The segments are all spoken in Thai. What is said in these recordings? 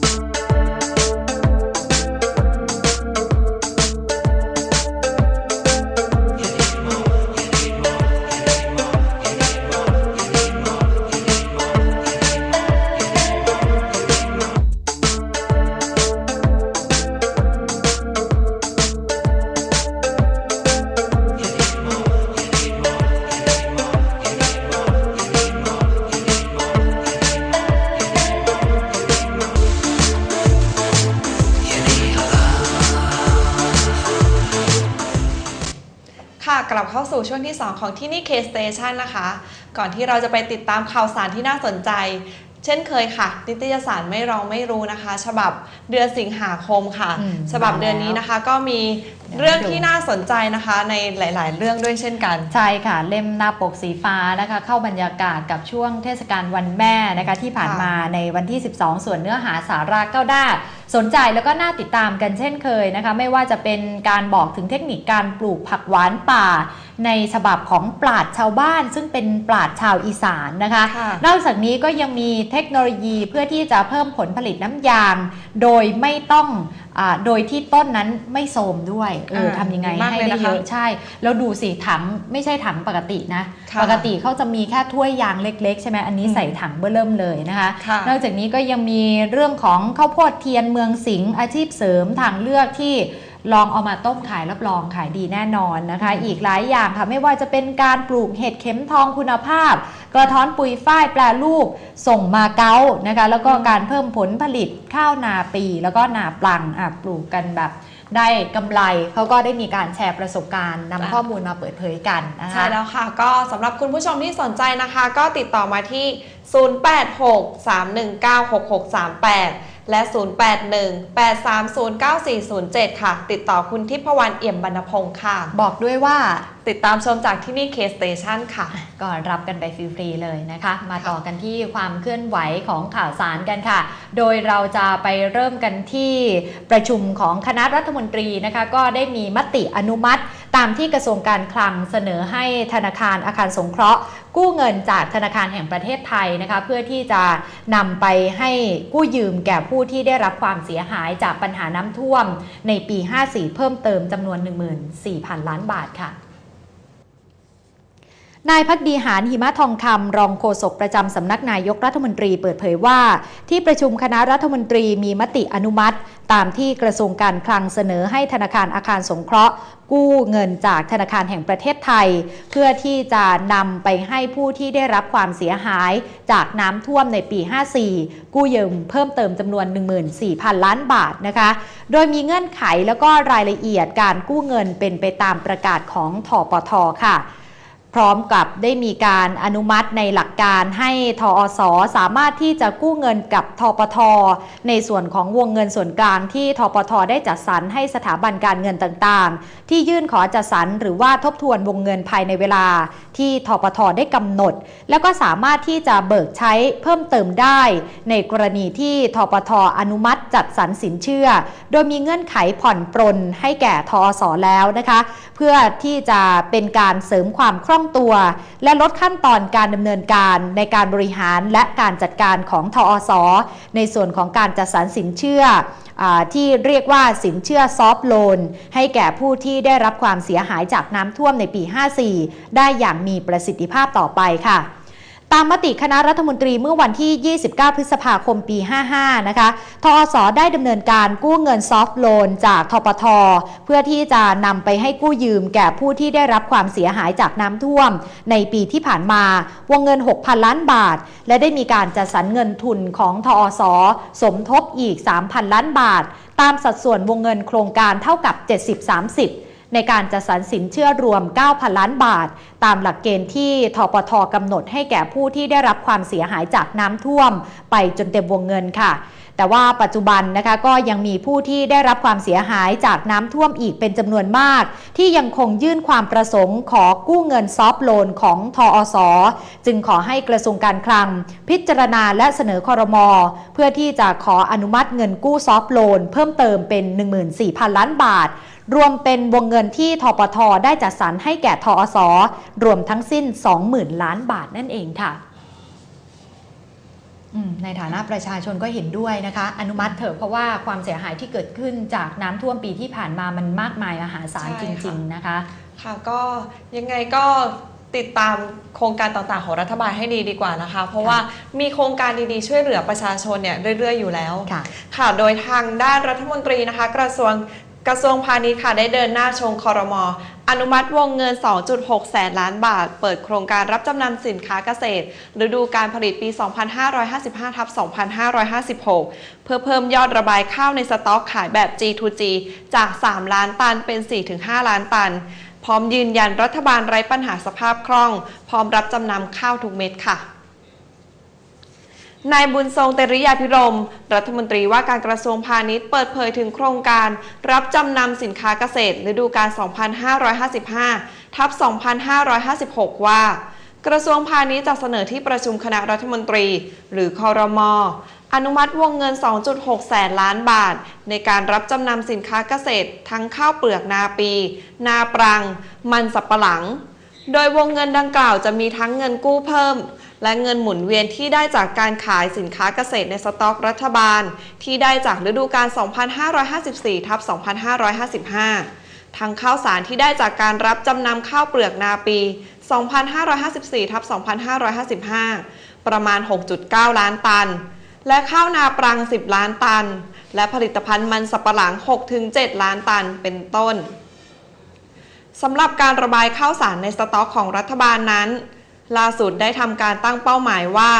ค่ กลับเข้าสู่ช่วงที่ 2 ของที่นี่ K Station นะคะ ก่อนที่เราจะไปติดตามข่าวสารที่น่าสนใจ เช่นเคยค่ะ นิตยสารไม่รองไม่รู้นะคะ ฉบับเดือนสิงหาคมค่ะ อืมฉบับเดือนนี้นะคะ ก็มีเรื่องที่น่าสนใจนะคะ ในหลาย ๆ เรื่องด้วยเช่นกัน ใช่ค่ะ เล่มหน้าปกสีฟ้านะคะ เข้าบรรยากาศกับช่วงเทศกาลวันแม่นะคะ ที่ผ่านค่ะมาในวันที่ 12 ส่วนเนื้อหาสาระก้าวด้า สนใจแล้วก็น่าติดตามกันเช่นเคยนะคะ ไม่ว่าจะเป็นการบอกถึงเทคนิคการปลูกผักหวานป่า ในฉบับของปราดชาวบ้าน ซึ่งเป็นปราดชาวอีสานนะคะค่ะนอกจากนี้ก็ยังมีเทคโนโลยีเพื่อที่จะเพิ่มผลผลิตน้ำยาง โดยไม่ต้องอา โดยที่ต้นนั้นไม่โทรมด้วยเอออ่าทำยังไงดีมากให้เลยได้นะคะเยอะใช่ แล้วดูสิถังไม่ใช่ถังปกตินะค่ะปกติเขาจะมีแค่ถ้วยยางเล็ก ๆ ใช่ไหมอันนี้อืมใส่ถังเบื้อเริ่มเลยนะคะค่ะนอกจากนี้ก็ยังมีเรื่องของข้าวโพดเทียนเมืองสิงห์อาชีพเสริมทางเลือกที่ลองเอามาต้มขายรับรองขายดีแน่นอนนะคะ อีกหลายอย่างค่ะไม่ว่าจะเป็นการปลูกเห็ดเข็มทองคุณภาพ กระท้อนปุยฝ้ายแปลรูปส่งมาเก๊านะคะแล้วก็การเพิ่มผลผลิตข้าวนาปี แล้วก็นาปลังอะปลูกกันแบบได้กำไรเขาก็ได้มีการแชร์ประสบการณ์นำค่ะข้อมูลมาเปิดเผยกันนะคะใช่แล้วค่ะ ก็สำหรับคุณผู้ชมที่สนใจนะคะ ก็ติดต่อมาที่ 0863196638 และ 0818309407 ค่ะ ติดต่อคุณทิพวรรณเอี่ยมบรรณพงศ์ค่ะ บอกด้วยว่าติดตามชมจากที่นี่ K Station ค่ะก็รับกันไปฟรีๆเลยนะคะ มาต่อกันที่ความเคลื่อนไหวของข่าวสารกันค่ะ โดยเราจะไปเริ่มกันที่ประชุมของคณะรัฐมนตรีนะคะ ก็ได้มีมติอนุมัติ ตามที่กระทรวงการคลังเสนอให้ธนาคารอาคารสงเคราะห์ กู้เงินจากธนาคารแห่งประเทศไทยนะคะเพื่อที่จะนำไปให้กู้ยืมแก่ผู้ที่ได้รับความเสียหายจากปัญหาน้ำท่วม ในปี 54 เพิ่มเติมจำนวน 14,000 ล้านบาทค่ะ นายพักดีหารหิมะทองคำรองโฆษกประจำสำนักนายกรัฐมนตรีเปิดเผยว่า ที่ประชุมคณะรัฐมนตรีมีมติอนุมัติ ตามที่กระทรวงการคลังเสนอให้ธนาคารอาคารสงเคราะห์ กู้เงินจากธนาคารแห่งประเทศไทย เพื่อที่จะนำไปให้ผู้ที่ได้รับความเสียหายจากน้ำท่วมในปี 54 กู้ยืมเพิ่มเติมจำนวน 14,000 ล้านบาทนะคะ โดยมีเงื่อนไขแล้วก็รายละเอียดการกู้เงินเป็นไปตามประกาศของทปทค่ะ พร้อมกับได้มีการอนุมัติในหลักการให้ทอสสามารถที่จะกู้เงินกับทปท ในส่วนของวงเงินส่วนกลางที่ทปท ได้จัดสรรให้สถาบันการเงินต่างๆ ที่ยื่นขอจัดสรรหรือว่าทบทวนวงเงินภายในเวลา ที่ทปท ได้กำหนด แล้วก็สามารถที่จะเบิกใช้เพิ่มเติมได้ ในกรณีที่ทปท อนุมัติจัดสรรสินเชื่อ โดยมีเงื่อนไขผ่อนปรนให้แก่ทอสแล้วนะคะ เพื่อที่จะเป็นการเสริมความคล่องตัว และลดขั้นตอนการดำเนินการในการบริหารและการจัดการของทอสในส่วนของการจัดสรรสินเชื่ออที่เรียกว่าสินเชื่อซอฟท์โลน ให้แก่ผู้ที่ได้รับความเสียหายจากน้ำท่วมในปี 54 ได้อย่างมีประสิทธิภาพต่อไปค่ะ ตามมติคณะรัฐมนตรีเมื่อวันที่ 29 พฤษภาคมปี 55 นะคะ ทอสอได้ดำเนินการกู้เงินซอฟท์โลนจากทปท เพื่อที่จะนำไปให้กู้ยืมแก่ผู้ที่ได้รับความเสียหายจากน้ำท่วม ในปีที่ผ่านมา วงเงิน 6,000 ล้านบาท และได้มีการจัดสรรเงินทุนของทอสอสมทบอีก 3,000 ล้านบาท ตามสัดส่วนวงเงินโครงการเท่ากับ 70-30 ในการจัดสรรสินเชื่อรวม 9,000 ล้านบาท ตามหลักเกณฑ์ที่ทปทกำหนดให้แก่ผู้ที่ได้รับความเสียหายจากน้ำท่วม ไปจนเต็มวงเงินค่ะแต่ว่าปัจจุบันนะคะก็ยังมีผู้ที่ได้รับความเสียหายจากน้ำท่วมอีกเป็นจำนวนมาก ที่ยังคงยื่นความประสงค์ขอกู้เงินซอฟโลนของทอสจึงขอให้กระทรวงการคลัง พิจารณาและเสนอคอรมอเพื่อที่จะขออนุมัติเงินกู้ซอฟโลนเพิ่มเติมเป็น 14,000 ล้านบาท รวมเป็นวงเงินที่ทปทได้จัดสรรให้แก่ทอสรวมทั้งสิ้น 20,000 ล้านบาทนั่นเองค่ะอืมในฐานะประชาชนก็เห็นด้วยนะคะ อนุมัติเถอะเพราะว่าความเสียหายที่เกิดขึ้นจากน้ำท่วมปีที่ผ่านมามันมากมายมหาศาลใช่จค่ะริง ๆ นะคะ ค่ะก็ยังไงก็ติดตามโครงการต่างๆ ของรัฐบาลให้ดีดีกว่านะคะ เพราะว่ามีโครงการดีๆ ช่วยเหลือประชาชนเนี่ยเรื่อยๆ อยู่แล้วค่ะค่ะโดยทางด้านรัฐมนตรีนะคะ กระทรวง กระทรวงพาณิชย์ค่ะได้เดินหน้าชงคอรมออนุมัติวงเงิน 2.6 แสนล้านบาท เปิดโครงการรับจำนำสินค้าเกษตรฤดูการผลิตปี 2555ทับ2556 เพื่อเพิ่มยอดระบายข้าวในสต็อกขายแบบ G2G จาก 3 ล้านตันเป็น 4-5 ล้านตัน พร้อมยืนยันรัฐบาลไร้ปัญหาสภาพคล่อง พร้อมรับจำนำข้าวทุกเม็ดค่ะ นายบุญทรงเตริยาพิรม รัฐมนตรีว่าการกระทรวงพาณิชย์เปิดเผยถึงโครงการ รับจำนำสินค้าเกษตรฤดูกาล 2555 ทับ 2556 ว่า กระทรวงพาณิชย์จะเสนอที่ประชุมคณะรัฐมนตรี หรือคอรมออนุมัติวงเงิน 2.6 แสนล้านบาท ในการรับจำนำสินค้าเกษตร ทั้งข้าวเปลือกนาปี นาปรัง มันสับปะหลัง โดยวงเงินดังกล่าวจะมีทั้งเงินกู้เพิ่ม และเงินหมุนเวียนที่ได้จากการขายสินค้าเกษตรในสต็อกรัฐบาล ที่ได้จากฤดูกาล 2554ทับ2555 ทั้งข้าวสารที่ได้จากการรับจำนำข้าวเปลือกนาปี 2554ทับ2555 ประมาณ 6.9 ล้านตัน และข้าวนาปรัง 10 ล้านตัน และผลิตภัณฑ์มันสับปะหลัง 6-7 ล้านตันเป็นต้นสำหรับการระบายข้าวสารในสต็อกของรัฐบาลนั้น ล่าสุดได้ทำการตั้งเป้าหมายว่า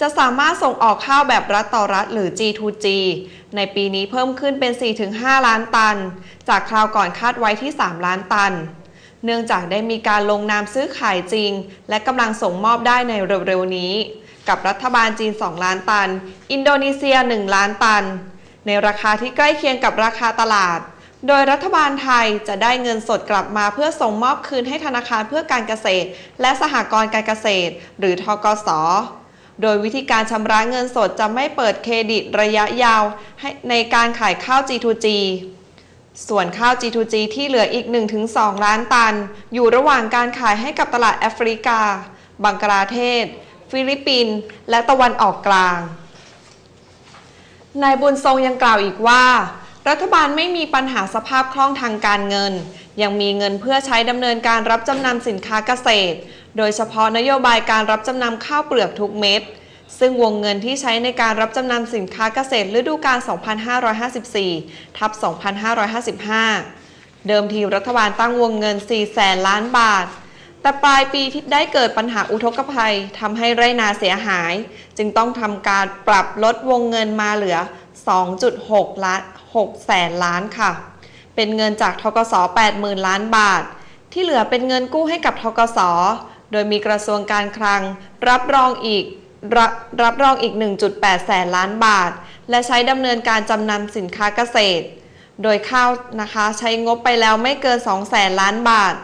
จะสามารถส่งออกข้าวแบบรัฐต่อรัฐหรือ G2G ในปีนี้เพิ่มขึ้นเป็น 4-5 ล้านตัน จากคราวก่อนคาดไว้ที่ 3 ล้านตัน เนื่องจากได้มีการลงนามซื้อขายจริง และกำลังส่งมอบได้ในเร็วๆนี้ กับรัฐบาลจีน 2 ล้านตัน อินโดนีเซีย 1 ล้านตัน ในราคาที่ใกล้เคียงกับราคาตลาด โดยรัฐบาลไทยจะได้เงินสดกลับมาเพื่อส่งมอบคืนให้ธนาคารเพื่อการเกษตร และสหกรณ์การเกษตร หรือทกสโดยวิธีการชำระเงินสดจะไม่เปิดเครดิตระยะยาวให้ในการขายข้าว G2G ส่วนข้าว G2G ที่เหลืออีก 1-2 ล้านตัน อยู่ระหว่างการขายให้กับตลาดแอฟริกา บังกลาเทศ ฟิลิปปินส์และตะวันออกกลาง นายบุญทรงยังกล่าวอีกว่า รัฐบาลไม่มีปัญหาสภาพคล่องทางการเงิน ยังมีเงินเพื่อใช้ดำเนินการรับจำนำสินค้าเกษตร โดยเฉพาะนโยบายการรับจำนำข้าวเปลือกทุกเม็ด ซึ่งวงเงินที่ใช้ในการรับจำนำสินค้าเกษตรฤดูกาล 2554 ทับ 2555 เดิมทีรัฐบาลตั้งวงเงิน 4 แสนล้านบาท แต่ปลายปีที่ได้เกิดปัญหาอุทกภัยทำให้ไรนาเสียหาย จึงต้องทำการปรับลดวงเงินมาเหลือ 2.6 ล้าน 6แสนล้านค่ะ เป็นเงินจากทกส80,000 ล้านบาท ที่เหลือเป็นเงินกู้ให้กับทกส โดยมีกระทรวงการคลัง รับรองอีกรรับรองอีก 1.8 แสนล้านบาท และใช้ดำเนินการจำนำสินค้าเกษตร โดยข้าวนะคะใช้งบไปแล้วไม่เกิน 2 แสนล้านบาท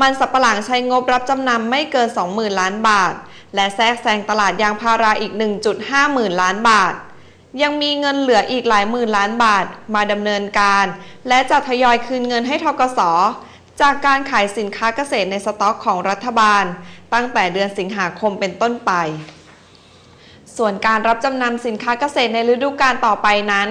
มันสับปะหลังใช้งบรับจำนำไม่เกิน 20,000 ล้านบาท และแทรกแซงตลาดยางพาราอีก 1.5 หมื่นล้านบาท ยังมีเงินเหลืออีกหลายหมื่นล้านบาทมาดำเนินการ และจะทยอยคืนเงินให้ทกสจากการขายสินค้าเกษตรในสต็อกของรัฐบาล ตั้งแต่เดือนสิงหาคมเป็นต้นไป ส่วนการรับจำนำสินค้าเกษตรในฤดูกาลต่อไปนั้น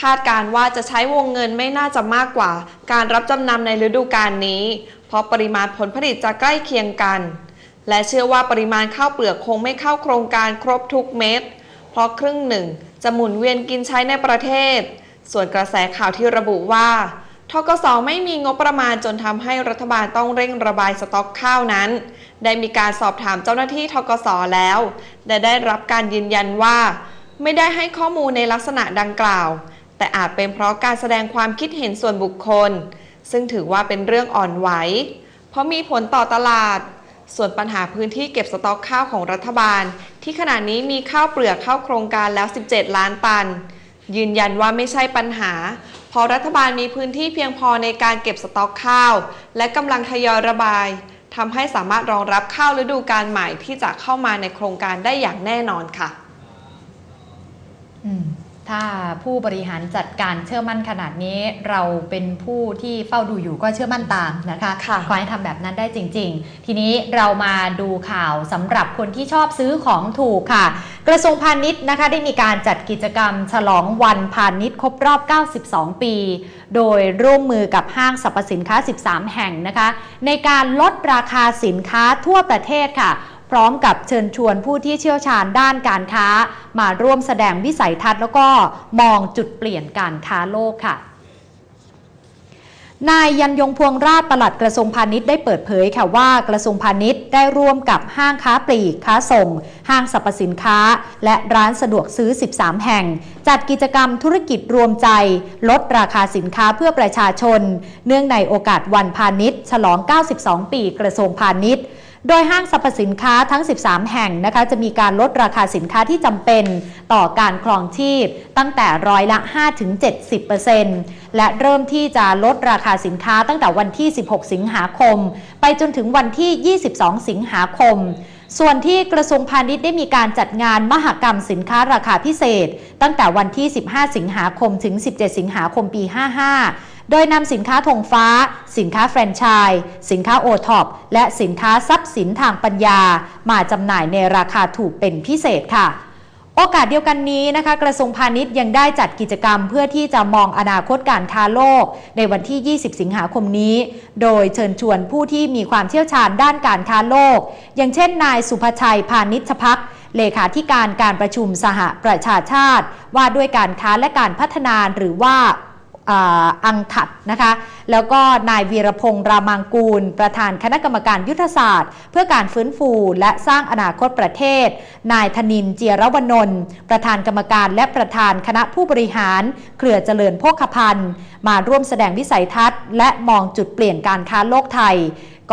คาดการว่าจะใช้วงเงินไม่น่าจะมากกว่า การรับจำนำในฤดูกาลนี้ เพราะปริมาณผลผลิตจะใกล้เคียงกัน และเชื่อว่าปริมาณข้าวเปลือกคงไม่เข้าโครงการครบทุกเม็ด เพราะครึ่งหนึ่งจะหมุนเวียนกินใช้ในประเทศ ส่วนกระแสข่าวที่ระบุว่าทกสไม่มีงบประมาณจนทำให้รัฐบาลต้องเร่งระบายสต็อกข้าวนั้น ได้มีการสอบถามเจ้าหน้าที่ทกสแล้วและได้รับการยืนยันว่า ไม่ได้ให้ข้อมูลในลักษณะดังกล่าว แต่อาจเป็นเพราะการแสดงความคิดเห็นส่วนบุคคล ซึ่งถือว่าเป็นเรื่องอ่อนไหว เพราะมีผลต่อตลาด ส่วนปัญหาพื้นที่เก็บสต็อกข้าวของรัฐบาล ที่ขณะนี้มีข้าวเปลือกเข้าโครงการแล้ว 17 ล้านตัน ยืนยันว่าไม่ใช่ปัญหาเพราะรัฐบาลมีพื้นที่เพียงพอในการเก็บสต็อกข้าว และกำลังทยอยระบายทำให้สามารถรองรับข้าวฤดูกาลใหม่ที่จะเข้ามาในโครงการได้อย่างแน่นอนค่ะอืม ถ้าผู้บริหารจัดการเชื่อมั่นขนาดนี้ เราเป็นผู้ที่เฝ้าดูอยู่ก็เชื่อมั่นตามนะคะค่ะขอให้ทำแบบนั้นได้จริง ๆ ทีนี้เรามาดูข่าวสำหรับคนที่ชอบซื้อของถูกค่ะ กระทรวงพาณิชย์นะคะได้มีการจัดกิจกรรม ฉลองวันพาณิชย์ครบรอบ 92 ปี โดยร่วมมือกับห้างสรรพสินค้า 13 แห่งนะคะ ในการลดราคาสินค้าทั่วประเทศค่ะ พร้อมกับเชิญชวนผู้ที่เชี่ยวชาญด้านการค้า มาร่วมแสดงวิสัยทัศน์แล้วก็มองจุดเปลี่ยนการค้าโลกค่ะนายยันยงพวงราชปลัดกระทรวงพาณิชย์ได้เปิดเผยค่ะว่ากระทรวงพาณิชย์ได้ร่วมกับห้างค้าปลีกค้าส่ง ห้างสรรพสินค้า และร้านสะดวกซื้อ 13 แห่ง จัดกิจกรรมธุรกิจรวมใจ ลดราคาสินค้าเพื่อประชาชน เนื่องในโอกาสวันพาณิชย์ ฉลอง 92 ปีกระทรวงพาณิชย์ โดยห้างสรรพสินค้าทั้ง 13 แห่งนะคะจะมีการลดราคาสินค้าที่จำเป็นต่อการครองชีพตั้งแต่ร้อยละ 5-70%และเริ่มที่จะลดราคาสินค้าตั้งแต่วันที่ 16 สิงหาคม ไปจนถึงวันที่ 22 สิงหาคมส่วนที่กระทรวงพาณิชย์ได้มีการจัดงานมหกรรมสินค้าราคาพิเศษ ตั้งแต่วันที่ 15 สิงหาคมถึง 17 สิงหาคมปี 55 โดยนำสินค้าธงฟ้า สินค้าแฟรนไชส์สินค้าโอท็อปและสินค้าทรัพย์สินทางปัญญา มาจำหน่ายในราคาถูกเป็นพิเศษค่ะโอกาสเดียวกันนี้นะคะ กระทรวงพาณิชย์ยังได้จัดกิจกรรมเพื่อที่จะมองอนาคตการค้าโลก ในวันที่ 20 สิงหาคมนี้ โดยเชิญชวนผู้ที่มีความเชี่ยวชาญด้านการค้าโลก อย่างเช่น นายสุภชัยพาณิชพักเลขาธิการการประชุมสหประชาชาติ ว่าด้วยการค้าและการพัฒนาหรือว่า อังคัดนะคะ แล้วก็นายวีรพงษ์รามังกูล ประธานคณะกรรมการยุทธศาสตร์ เพื่อการฟื้นฟูและสร้างอนาคตประเทศ นายธนินเจียรวนนท์ประธานกรรมการและประธานคณะผู้บริหาร เครือเจริญโภคภัณฑ์ มาร่วมแสดงวิสัยทัศน์ และมองจุดเปลี่ยนการค้าโลกไทย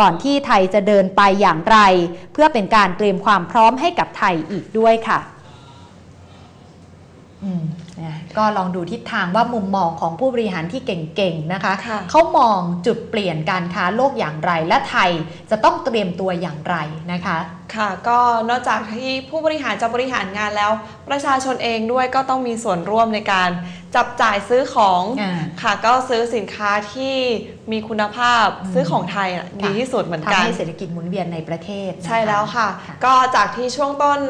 ก่อนที่ไทยจะเดินไปอย่างไร เพื่อเป็นการเตรียมความพร้อมให้กับไทยอีกด้วยค่ะ นะก็ลองดูทิศทางว่ามุมมองของผู้บริหารที่เก่งๆนะคะค่ะเขามองจุดเปลี่ยนการค้าโลกอย่างไร และไทยจะต้องเตรียมตัวอย่างไรนะคะค่ะก็นอกจากที่ผู้บริหารจะบริหารงานแล้ว ประชาชนเองด้วยก็ต้องมีส่วนร่วมในการจับจ่ายซื้อของอ่าค่ะ ก็ซื้อสินค้าที่มีคุณภาพอืมซื้อของไทยอะค่ะดีที่สุดเหมือนกัทำนให้เศรษฐกิจหมุนเวียนในประเทศนใช่แล้วค่ะค่ะ ก็จากที่ช่วงต้น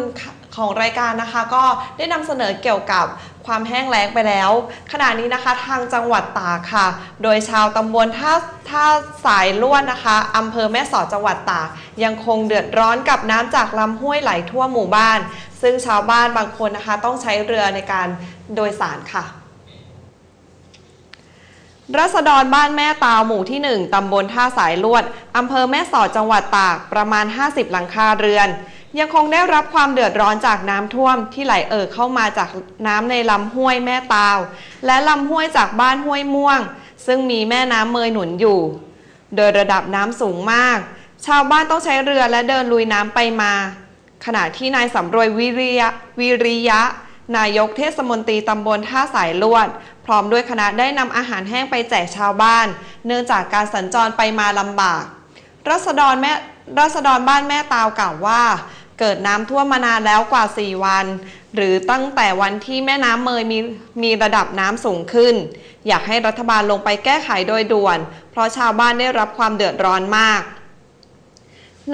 ของรายการนะคะก็ได้นำเสนอเกี่ยวกับความแห้งแล้งไปแล้ว ขณะนี้นะคะทางจังหวัดตากค่ะ โดยชาวตำบลท่าท่าสายลวดนะคะอำเภอแม่สอดจังหวัดตาก ยังคงเดือดร้อนกับน้ำจากลำห้วยไหลทั่วหมู่บ้าน ซึ่งชาวบ้านบางคนนะคะ ต้องใช้เรือในการโดยสารค่ะรัษฎรบ้านแม่ตาวหมู่ที่ 1 ตำบลท่าสายลวด อำเภอแม่สอดจังหวัดตาก ประมาณ 50 หลังคาเรือน ยังคงได้รับความเดือดร้อนจากน้ำท่วมที่ไหลเอ่อเข้ามาจากน้ำในลำห้วยแม่ตาว และลำห้วยจากบ้านห้วยม่วง ซึ่งมีแม่น้ำเมยหนุนอยู่ โดยระดับน้ำสูงมาก ชาวบ้านต้องใช้เรือและเดินลุยน้ำไปมา ขณะที่นายสำรวยวิริยะวิริยะ นายกเทศมนตรีตำบลท่าสายลวด พร้อมด้วยคณะได้นำอาหารแห้งไปแจกชาวบ้าน เนื่องจากการสัญจรไปมาลำบากรัษฎรแม่รัษฎรบ้านแม่ตาวกล่าวว่า เกิดน้ำท่วมมานานแล้วกว่า 4 วัน หรือตั้งแต่วันที่แม่น้ำเมยมีมีระดับน้ำสูงขึ้น อยากให้รัฐบาลลงไปแก้ไขโดยด่วน เพราะชาวบ้านได้รับความเดือดร้อนมาก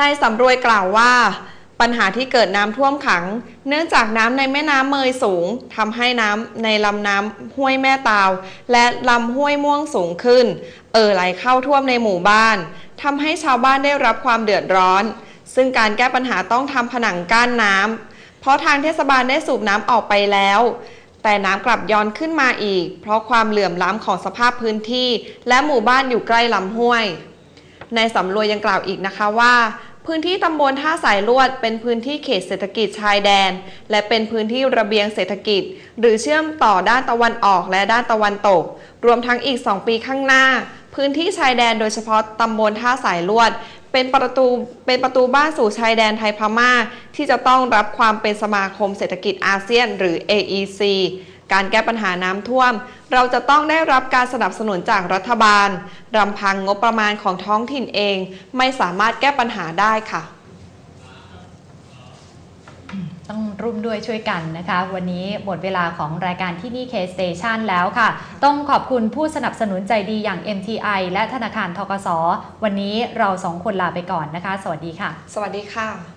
นายสำรวยกล่าวว่า ปัญหาที่เกิดน้ำท่วมขัง เนื่องจากน้ำในแม่น้ำเมยสูงทำให้น้ำในลำน้ำห้วยแม่ตาว และลำห้วยม่วงสูงขึ้น เอ่อไหลเข้าท่วมในหมู่บ้านทำให้ชาวบ้านได้รับความเดือดร้อน ซึ่งการแก้ปัญหาต้องทำผนังกั้นน้ำเพราะทางเทศบาลได้สูบน้ำออกไปแล้ว แต่น้ำกลับย้อนขึ้นมาอีก เพราะความเหลื่อมล้ำของสภาพพื้นที่ และหมู่บ้านอยู่ใกล้ลำห้วยนายสำรวยยังกล่าวอีกนะคะว่าพื้นที่ตำบลท่าสายลวด เป็นพื้นที่เขตเศรษฐกิจชายแดน และเป็นพื้นที่ระเบียงเศรษฐกิจ หรือเชื่อมต่อด้านตะวันออกและด้านตะวันตก รวมทั้งอีก 2 ปีข้างหน้า พื้นที่ชายแดนโดยเฉพาะตำบลท่าสายลวด เป็นประตูเป็นประตูบ้านสู่ชายแดนไทยพม่า ที่จะต้องรับความเป็นสมาคมเศรษฐกิจอาเซียน หรือ AEC การแก้ปัญหาน้ำท่วม เราจะต้องได้รับการสนับสนุนจากรัฐบาลรำพังงบประมาณของท้องถิ่นเอง ไม่สามารถแก้ปัญหาได้ค่ะ ต้องร่วมด้วยช่วยกันนะคะ วันนี้หมดเวลาของรายการที่นี่เคสเตชันแล้วค่ะ ต้องขอบคุณผู้สนับสนุนใจดีอย่าง MTI และธนาคารทกส วันนี้เราสองคนลาไปก่อนนะคะ สวัสดีค่ะ สวัสดีค่ะ